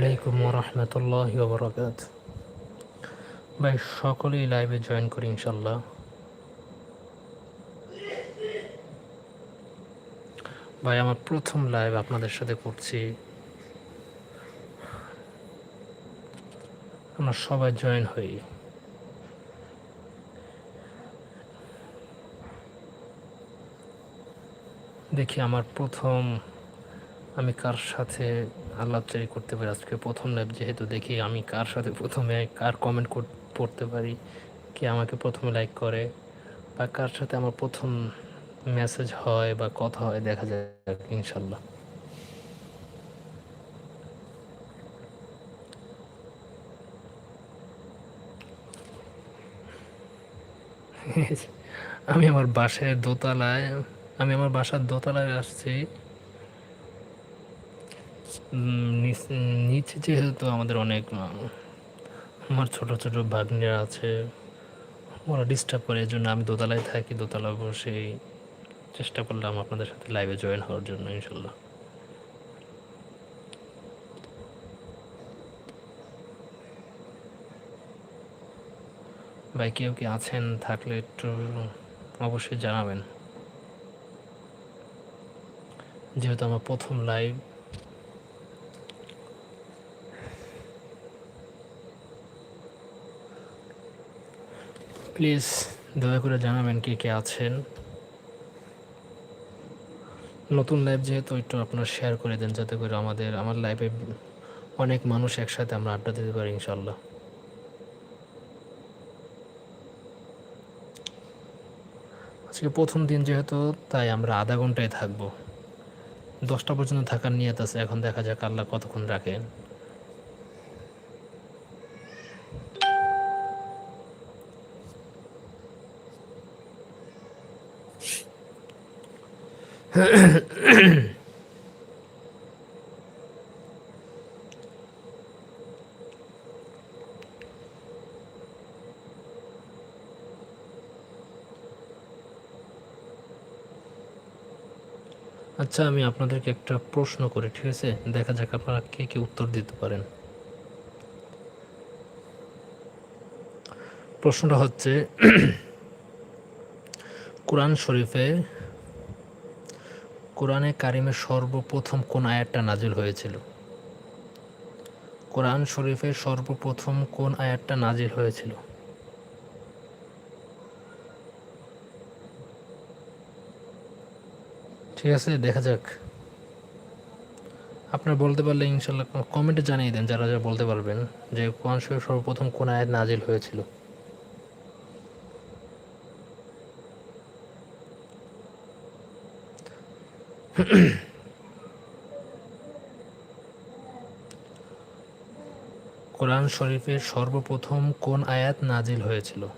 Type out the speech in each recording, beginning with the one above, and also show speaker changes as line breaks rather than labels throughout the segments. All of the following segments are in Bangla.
আলাইকুম রহমতুল্লাহ বরকাত ভাই, সকলেই লাইভে জয়েন করি ইনশাল্লাহ ভাই, আমার প্রথম লাইভ আপনাদের সাথে করছি। আমরা সবাই জয়েন হই। দেখি আমার প্রথম আমি কার সাথে আলাপচারি করতে পারি? আজকে প্রথম লাইভ যেহেতু দেখি, আমি কার সাথে প্রথমে কার কমেন্ট পড়তে পারি? কে আমাকে প্রথমে লাইক করে? বা কার সাথে আমার প্রথম মেসেজ হয় বা কথা হয়, দেখা যায় ইনশাল্লাহ। আমি আমার বাসায় দোতলায়, আমি আমার বাসার দোতলায় আসছি। নিচে যেহেতু আমাদের অনেক আমার ছোট ছোট ভাগ্নিরা আছে, ওরা ডিস্টার্ব করে এই জন্য আমি দোতলায় থাকি দোতলা বসেই চেষ্টা করলাম আপনাদের সাথে লাইভে জয়েন হওয়ার জন্য, ইনশাল্লাহ। ভাই, কেউ কি আছেন থাকলে একটু অবশ্যই জানাবেন। যেহেতু আমার প্রথম লাইভ প্লিজ দয়া করে জানাবেন কে কে আছেন। নতুন লাইভ যেহেতু একটু আপনারা শেয়ার করে দেন, যাতে করে আমাদের, আমার লাইভে অনেক মানুষ একসাথে আমরা আড্ডা দিতে পারি ইনশাল্লাহ আজকে প্রথম দিন যেহেতু, তাই আমরা আধা ঘন্টায় থাকব। দশটা পর্যন্ত থাকার নিয়ত আছে, এখন দেখা যাক আল্লাহ কতক্ষণ রাখেন। আচ্ছা আমি আপনাদেরকে একটা প্রশ্ন করি, ঠিক আছে? দেখা যাক আপনারা কে কে উত্তর দিতে পারেন। প্রশ্নটা হচ্ছে, কোরআন শরীফে কোরআনে কারিমের সর্বপ্রথম কোন আয়াতটা নাজিল হয়েছিল? কোরআন শরীফে সর্বপ্রথম কোন আয়াতটা নাজিল হয়েছিল? ঠিক আছে, দেখা যাক। আপনারা বলতে পারলে ইনশাল্লাহ কমেন্টে জানিয়ে দেন যারা যারা বলতে পারবেন যে কোরআন শরীফ সর্বপ্রথম কোন আয়াত নাজিল হয়েছিল। কোরআন শরীফের সর্বপ্রথম কোন আয়াত নাজিল হয়েছিল?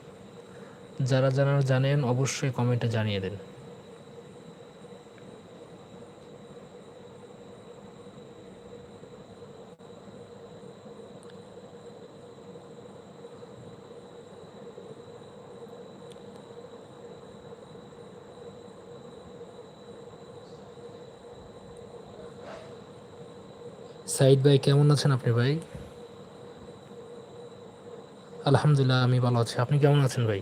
যারা জানার জানেন অবশ্যই কমেন্টে জানিয়ে দেন। সাইদ ভাই, কেমন আছেন আপনি ভাই? আলহামদুলিল্লাহ, আমি ভালো আছি। আপনি কেমন আছেন ভাই?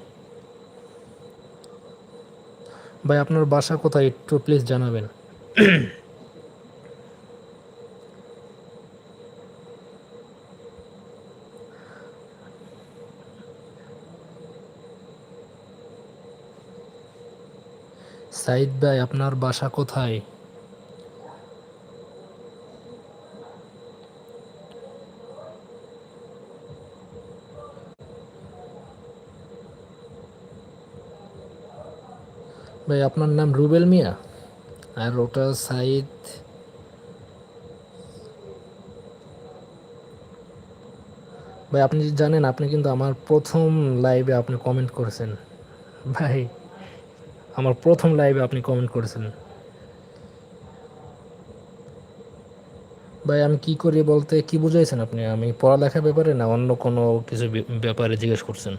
ভাই, আপনার বাসা কোথায় একটু প্লিজ জানাবেন। সাইদ ভাই, আপনার বাসা কোথায়? ভাই, আপনার নাম রুবেল মিয়া আর ওটা সাইদ ভাই, আপনি জানেন, আপনি কিন্তু আমার প্রথম লাইভে আপনি কমেন্ট করেছেন। ভাই, আমার প্রথম লাইভে আপনি কমেন্ট করেছেন। ভাই, আমি কি করি বলতে, কি বুঝাইছেন আপনি? আমি পড়ালেখার ব্যাপারে না অন্য কোনো কিছু ব্যাপারে জিজ্ঞেস করছেন?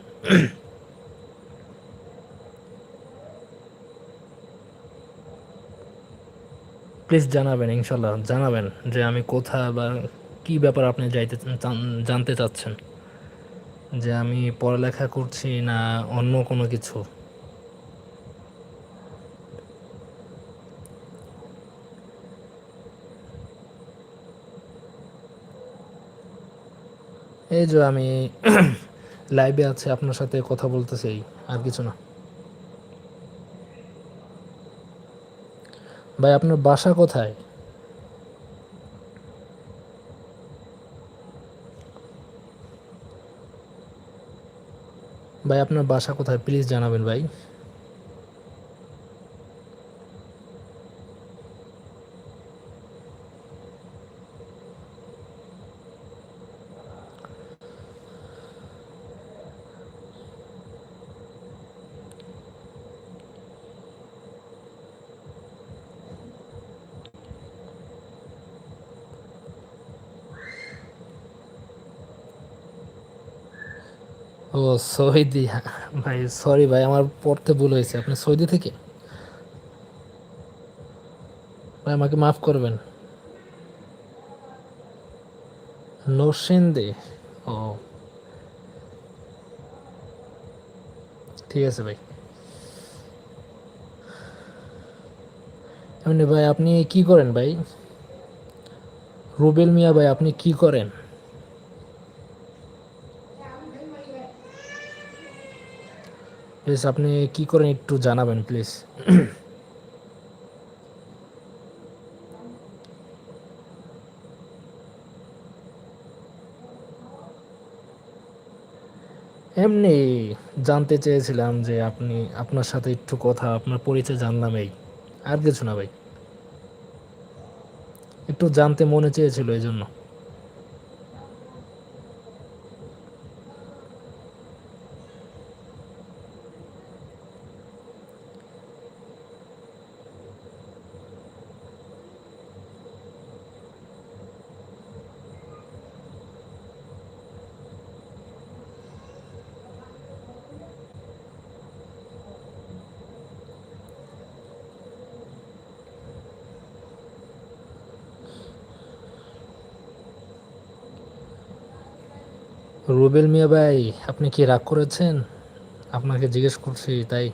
প্লিজ জানাবেন, ইনশাল্লাহ জানাবেন যে আমি কোথা বা কি ব্যাপার আপনি যাইতে জানতে চাচ্ছেন। যে আমি পড়ালেখা করছি না অন্য কোনো কিছু? এই যে আমি লাইভে আছে, আপনার সাথে কথা বলতেছি, আর কিছু না। ভাই আপনার বাসা কোথায়? ভাই আপনার বাসা কোথায়? প্লিজ জানাবেন ভাই। ও, সৌদি। ভাই সরি ভাই, আমার পড়তে ভুল হয়েছে। আপনি সৌদি থেকে? ভাই, আমাকে মাফ করবেন। নরসিংদী? ও। ঠিক আছে ভাই। এমনি ভাই, আপনি কি করেন ভাই? রুবেল মিয়া ভাই, আপনি কি করেন? প্লিজ আপনি কি করেন একটু জানাবেন প্লিজ এমনি জানতে চেয়েছিলাম যে আপনি, আপনার সাথে একটু কথা, আপনার পরিচয় জানলাম এই। আর কিছু না ভাই। একটু জানতে মনে চেয়েছিল এই জন্য। রুবেল মিয়া ভাই আপনি কি রাগ করেছেন? আপনাকে জিজ্ঞেস করছি তাই।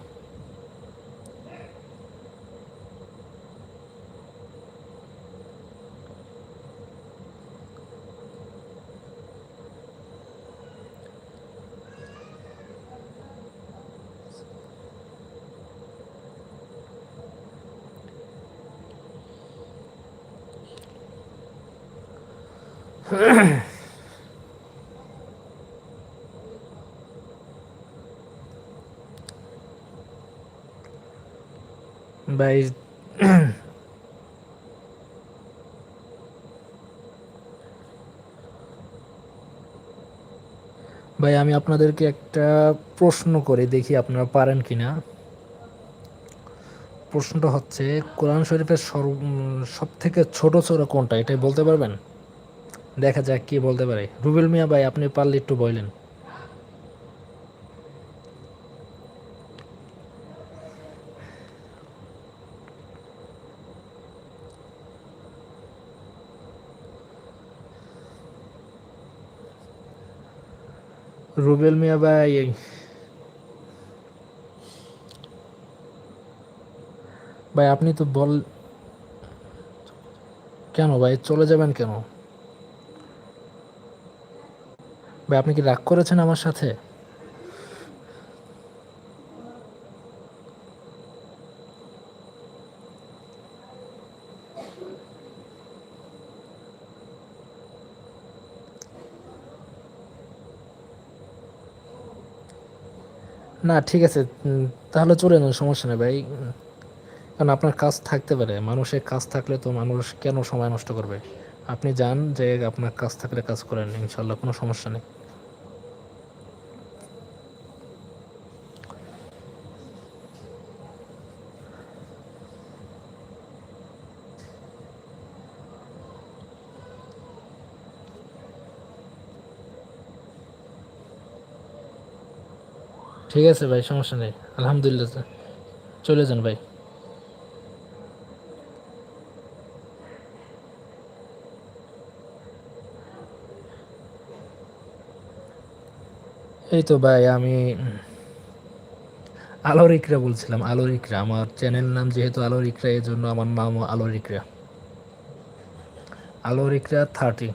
ভাই। ভাই, আমি আপনাদেরকে একটা প্রশ্ন করে, দেখি আপনারা পারেন কি না প্রশ্নটা হচ্ছে, কোরআন শরীফের সব থেকে ছোট ছোট কোনটা? এটাই বলতে পারবেন? দেখা যাক কি বলতে পারে। রুবেল মিয়া ভাই, আপনি পারলে একটু বললেন রুবেল মিয়া ভাই ভাই, আপনি তো বল কেন ভাই? চলে যাবেন কেন? ভাই, আপনি কি রাগ করেছেন আমার সাথে? না, ঠিক আছে তাহলে চলে যান, সমস্যা নেই ভাই। কারণ আপনার কাজ থাকতে পারে, মানুষের কাজ থাকলে তো মানুষ কেন সময় নষ্ট করবে? আপনি যান, যে আপনার কাজ থাকলে কাজ করেন ইনশাল্লাহ কোনো সমস্যা নেই। ঠিক আছে ভাই, সমস্যা নেই। আলহামদুলিল্লাহ চলে যান ভাই। এই তো ভাই, আমি আলোর ইকরা বলছিলাম, আলোর ইকরা। আমার চ্যানেল নাম যেহেতু আলোর ইকরা এই জন্য আমার নাম আলোর ইকরা। আলোর ইকরা থার্টি